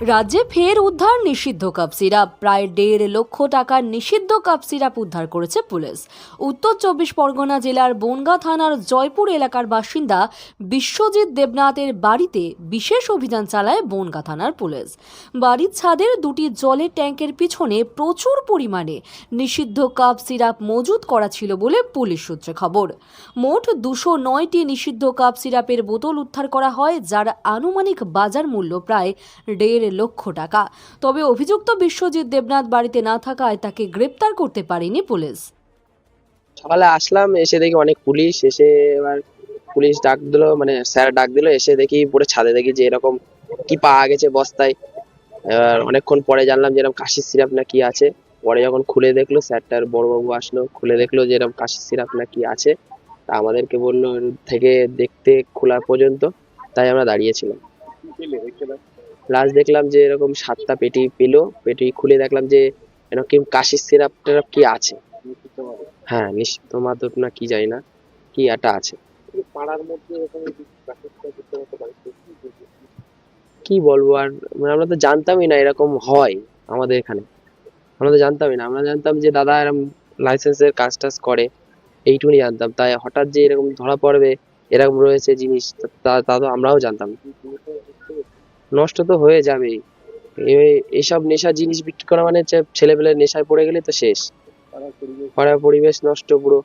রাজ্যে ফের উদ্ধার নিষিদ্ধ কাপ সিরাপ। প্রায় দেড় লক্ষ টাকার নিষিদ্ধ কাপ সিরাপ উদ্ধার করেছে পুলিশ। উত্তর চব্বিশ পরগনা জেলার বনগাঁ থানার জয়পুর এলাকার বাসিন্দা বিশ্বজিৎ দেবনাথের বাড়িতে বিশেষ অভিযান চালায় বনগাঁ থানার পুলিশ। বাড়ির ছাদের দুটি জলের ট্যাঙ্কের পিছনে প্রচুর পরিমাণে নিষিদ্ধ কাপ সিরাপ মজুত করা ছিল বলে পুলিশ সূত্রে খবর। মোট দুশো নয়টি নিষিদ্ধ কাপ সিরাপের বোতল উদ্ধার করা হয়, যার আনুমানিক বাজার মূল্য প্রায় দেড় লক্ষ টাকা। তবে অভিযুক্ত বিশ্বজিৎ দেবনাথ বাড়িতে না থাকায় তাকে গ্রেপ্তার করতে পারেনি পুলিশ। সকালে আসলাম এসে দেখি অনেক পুলিশ এসে এবার পুলিশ ডাক দিলো মানে স্যার ডাক দিলো এসে দেখি পুরো ছাদে দেখি যে এরকম কি পাওয়া গেছে বস্তায়। এবার অনেকক্ষণ পরে জানলাম যে এরকম কাশির সিরাপ না কি আছে। পরে যখন খুলে দেখল স্যারটার বড়বাবু আসলো খুলে দেখল যে এরকম কাশির সিরাপ না কি আছে। তা আমাদেরকে বলল থেকে দেখতে খোলা পর্যন্ত। তাই আমরা দাঁড়িয়েছিলাম লাস্ট দেখলাম যে এরকম সাতটা পেটি পেল পেটি খুলে দেখলাম যে এরকম কাশির সিরাপ টিরাপ কি আছে? হ্যাঁ নিশ্চিত মাদক না কি জানি না কি একটা আছে। পাড়ার মধ্যে এরকম কি বলব? আর মানে আমরা তো জানতামই না এরকম হয় আমাদের এখানে। আমরা তো জানতামই না আমরা জানতাম যে দাদা এরকম লাইসেন্সের কাজ টাজ করে এইটুকুনি জানতাম। তাই হঠাৎ যে এরকম ধরা পড়বে এরকম রয়েছে জিনিস তা- তা তা তো আমরাও জানতাম। না। নষ্ট তো হয়ে যাবেই। এসব নেশা জিনিস বিক্রি করা মানে ছেলেপেলে নেশায় পড়ে গেলে তো শেষ। পাড়া পরিবেশ। নষ্ট পুরো।